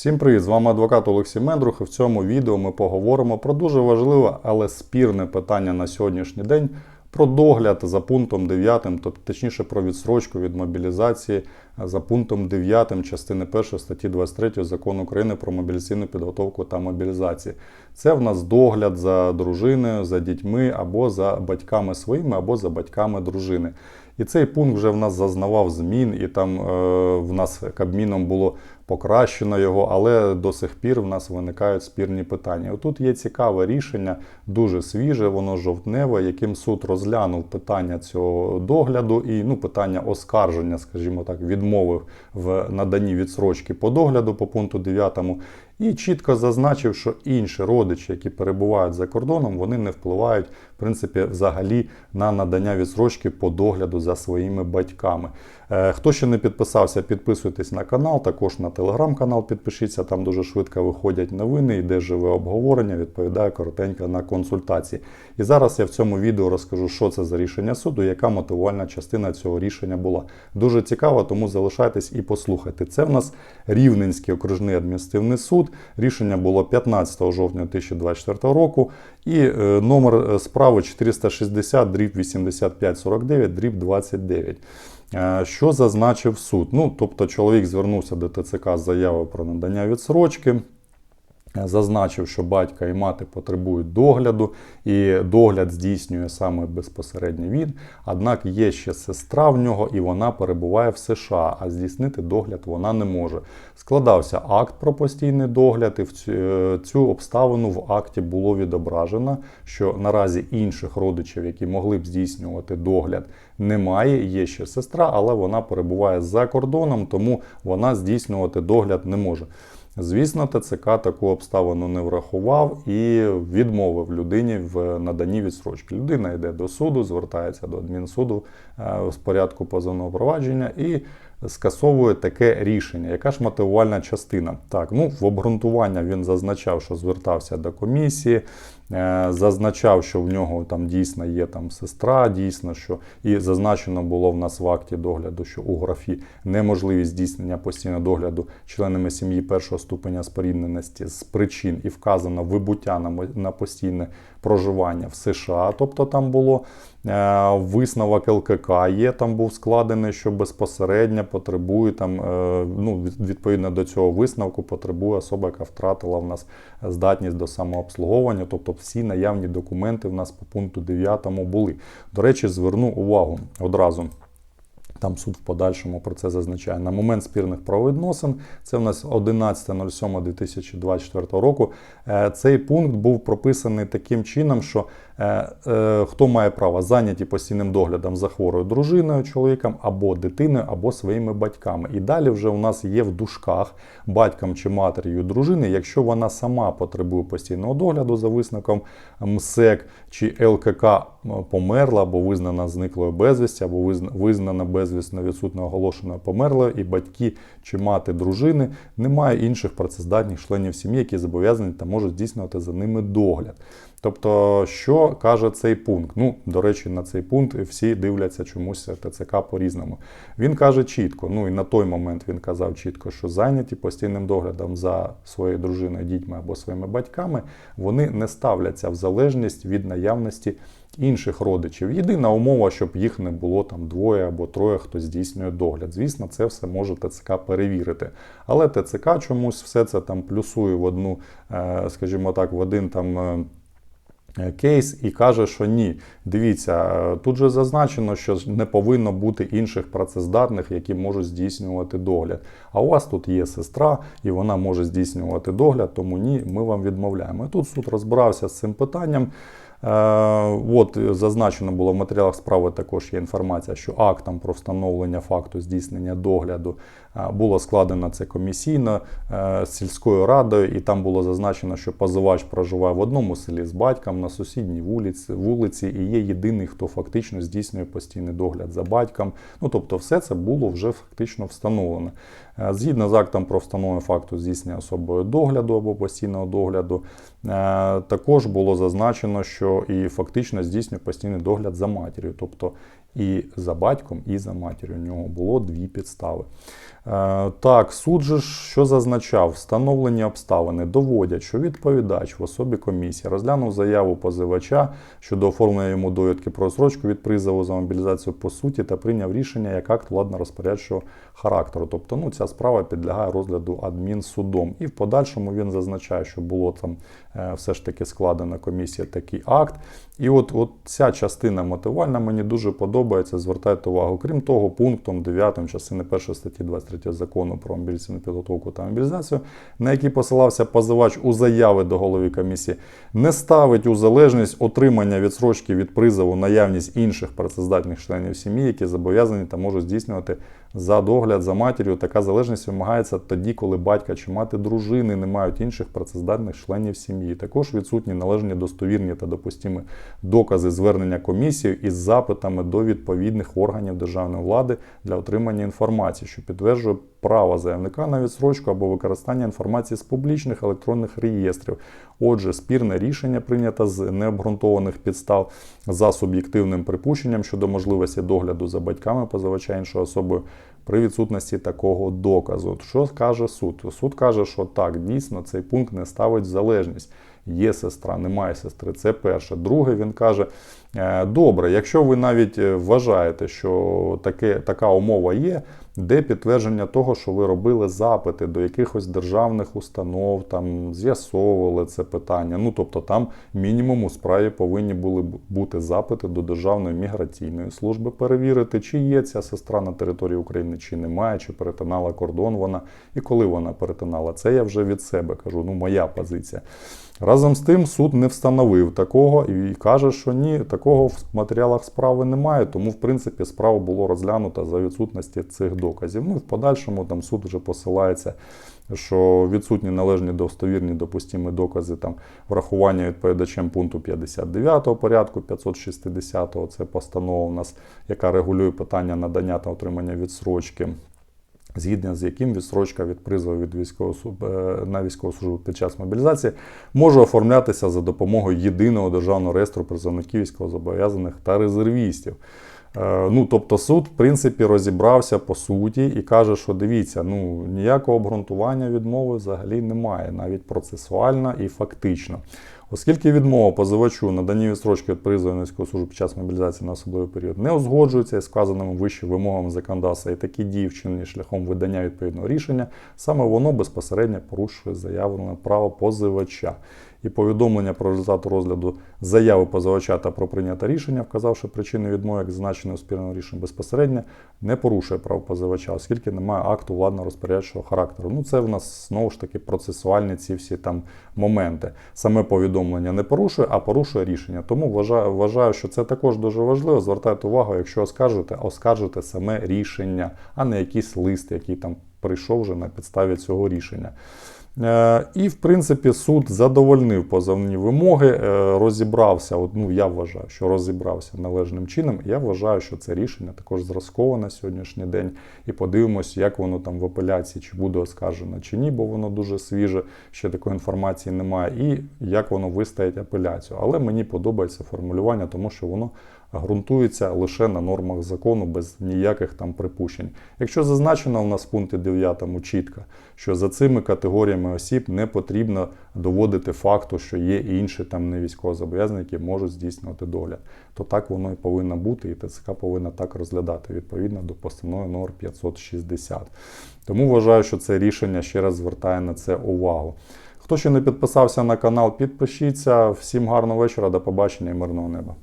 Всім привіт! З вами адвокат Олексій Мендрух. І в цьому відео ми поговоримо про дуже важливе, але спірне питання на сьогоднішній день про догляд за пунктом 9, тобто точніше про відсрочку від мобілізації за пунктом 9 частини 1 статті 23 закону України про мобілізаційну підготовку та мобілізацію. Це в нас догляд за дружиною, за дітьми або за батьками своїми, або за батьками дружини. І цей пункт вже в нас зазнавав змін, і там е, в нас Кабміном було покращено його, але до сих пір в нас виникають спірні питання. Отут є цікаве рішення, дуже свіже, воно жовтневе, яким суд розглянув питання цього догляду і ну, питання оскарження, скажімо так, відмовив в наданні відсрочки по догляду по пункту 9. І чітко зазначив, що інші родичі, які перебувають за кордоном, вони не впливають в принципі взагалі на надання відсрочки по догляду за своїми батьками. Е, Хто ще не підписався, підписуйтесь на канал, також на телеграм-канал підпишіться, там дуже швидко виходять новини, йде живе обговорення, відповідаю коротенько на консультації. І зараз я в цьому відео розкажу, що це за рішення суду, яка мотивувальна частина цього рішення була. Дуже цікаво, тому залишайтесь і послухайте. Це в нас Рівненський окружний адміністративний суд. Рішення було 15 жовтня 2024 року. І е, номер справи 460 дріб 8549 дріб 29. Е, Що зазначив суд? Ну, тобто, чоловік звернувся до ТЦК з заявою про надання відсрочки. Зазначив, що батька і мати потребують догляду, і догляд здійснює саме безпосередньо він. Однак є ще сестра в нього, і вона перебуває в США, а здійснити догляд вона не може. Складався акт про постійний догляд, і в цю, е, цю обставину в акті було відображено, що наразі інших родичів, які могли б здійснювати догляд, немає. Є ще сестра, але вона перебуває за кордоном, тому вона здійснювати догляд не може. Звісно, ТЦК таку обставину не врахував і відмовив людині в наданні відсрочки. Людина йде до суду, звертається до адмінсуду е, з порядку позовного провадження і скасовує таке рішення. Яка ж мотивувальна частина? Так, ну в обґрунтування він зазначав, що звертався до комісії, зазначав, що в нього там дійсно є там сестра, дійсно, що і зазначено було в нас в акті догляду, що у графі неможливість здійснення постійного догляду членами сім'ї першого ступеня спорідненості з причин і вказано вибуття на, на постійне проживання в США, тобто там було. Е, висновок ЛКК є, там був складений, що безпосередньо потребує там, е, ну, відповідно до цього висновку, потребує особа, яка втратила в нас здатність до самообслуговування, тобто всі наявні документи в нас по пункту 9 були. До речі, зверну увагу одразу. Там суд в подальшому про це зазначає. На момент спірних правовідносин, це в нас 11.07.2024 року. е, Цей пункт був прописаний таким чином, що е, е, хто має право зайняті постійним доглядом за хворою дружиною, чоловіком або дитиною, або своїми батьками. І далі вже у нас є в дужках батьком чи матір'ю дружини, якщо вона сама потребує постійного догляду за висновком МСЕК чи ЛКК померла або визнана зниклою безвісті, або визнана безвісно відсутньо оголошеною померлою, і батьки чи мати дружини немає інших працездатних членів сім'ї, які зобов'язані та можуть здійснювати за ними догляд. Тобто, що каже цей пункт? Ну, до речі, на цей пункт всі дивляться чомусь ТЦК по-різному. Він каже чітко, ну і на той момент він казав чітко, що зайняті постійним доглядом за своєю дружиною, дітьми або своїми батьками, вони не ставляться в залежність від наявності інших родичів. Єдина умова, щоб їх не було там двоє або троє, хто здійснює догляд. Звісно, це все може ТЦК перевірити. Але ТЦК чомусь все це там плюсує в одну, е, скажімо так, в один там. е, Кейс і каже, що ні. Дивіться, е, тут же зазначено, що не повинно бути інших працездатних, які можуть здійснювати догляд. А у вас тут є сестра, і вона може здійснювати догляд, тому ні, ми вам відмовляємо. І тут суд розбирався з цим питанням. Е, От зазначено було в матеріалах справи також є інформація, що актом про встановлення факту здійснення догляду е, було складено це комісійно е, з сільською радою, і там було зазначено, що позивач проживає в одному селі з батьком на сусідній вулиці, вулиці і є єдиний, хто фактично здійснює постійний догляд за батьком. Ну тобто, все це було вже фактично встановлено. Е, Згідно з актом про встановлення факту здійснення особою догляду або постійного догляду, е, також було зазначено, що і фактично здійснює постійний догляд за матір'ю. Тобто І за батьком, і за матір'ю. У нього було дві підстави. Е, так, суд же що зазначав, встановлені обставини доводять, що відповідач в особі комісії розглянув заяву позивача щодо оформлення йому довідки про срочку від призову за мобілізацію по суті та прийняв рішення як акт владно-розпорядчого характеру. Тобто, ну ця справа підлягає розгляду адмінсудом. І в подальшому він зазначає, що було там е, все ж таки складена комісія такий акт. І от, от ця частина мотивальна мені дуже подобається. Звертайте увагу. Крім того, пунктом 9 частини 1 статті 23 закону про мобілізаційну підготовку та мобілізацію, на який посилався позивач у заяви до голови комісії, не ставить у залежність отримання відсрочки від призову наявність інших працездатних членів сім'ї, які зобов'язані та можуть здійснювати за догляд за матір'ю. Така залежність вимагається тоді, коли батька чи мати дружини не мають інших працездатних членів сім'ї. Також відсутні належні достовірні та допустимі докази звернення комісії із запитами до відповідних органів державної влади для отримання інформації, що підтверджує право заявника на відсрочку або використання інформації з публічних електронних реєстрів. Отже, спірне рішення прийнято з необґрунтованих підстав за суб'єктивним припущенням щодо можливості догляду за батьками позивача іншою особою при відсутності такого доказу. Що каже суд? Суд каже, що так, дійсно цей пункт не ставить в залежність. Є сестра, немає сестри. Це перше. Друге, він каже: «Е, добре, якщо ви навіть е, вважаєте, що таке, така умова є, де підтвердження того, що ви робили запити до якихось державних установ, там з'ясовували це питання. Ну тобто, там мінімум у справі повинні були бути запити до Державної міграційної служби, перевірити, чи є ця сестра на території України, чи немає, чи перетинала кордон вона, і коли вона перетинала. Це я вже від себе кажу. Ну, моя позиція. Разом з тим, суд не встановив такого і каже, що ні, такого в матеріалах справи немає, тому в принципі справу було розглянуто за відсутності цих доказів. Ну і в подальшому там суд вже посилається, що відсутні належні достовірні допустимі докази там врахування відповідачем пункту 59 порядку 560, це постанова у нас, яка регулює питання надання та отримання відсрочки. Згідно з яким відсрочка від призову від військового на військову службу під час мобілізації може оформлятися за допомогою єдиного державного реєстру призовників військовозобов'язаних та резервістів. Е, ну, тобто суд, в принципі, розібрався по суті і каже, що дивіться, ну ніякого обґрунтування відмови взагалі немає, навіть процесуально і фактично. Оскільки відмова позивачу на дані відстрочки від призову військової служби під час мобілізації на особливий період не узгоджується із вказаними вище вимогами законодавства і такі дії вчинені шляхом видання відповідного рішення, саме воно безпосередньо порушує заявлене право позивача. І повідомлення про результат розгляду заяви позивача та про прийняте рішення, вказавши причини відмови, як зазначене у спільному рішенні безпосередньо, не порушує прав позивача, оскільки немає акту владно-розпорядчого характеру. Ну це в нас знову ж таки процесуальні ці всі там моменти. Саме повідомлення не порушує, а порушує рішення. Тому вважаю, вважаю, що це також дуже важливо. Звертайте увагу, якщо оскаржите, оскаржите саме рішення, а не якийсь лист, який там прийшов вже на підставі цього рішення. Е, і, в принципі, суд задовольнив позовні вимоги, е, розібрався. Ну, я вважаю, що розібрався належним чином. Я вважаю, що це рішення також зразкове на сьогоднішній день. І подивимось, як воно там в апеляції, чи буде оскаржено, чи ні, бо воно дуже свіже, ще такої інформації немає, і як воно вистоїть апеляцію. Але мені подобається формулювання, тому що воно ґрунтується лише на нормах закону без ніяких там припущень. Якщо зазначено у нас в пункті 9 чітко, що за цими категоріями осіб не потрібно доводити факту, що є інші там не військовозобов'язані, які можуть здійснювати догляд, то так воно і повинно бути, і ТЦК повинна так розглядати відповідно до постанови номер 560. Тому вважаю, що це рішення ще раз звертає на це увагу. Хто ще не підписався на канал, підпишіться. Всім гарного вечора, до побачення і мирного неба.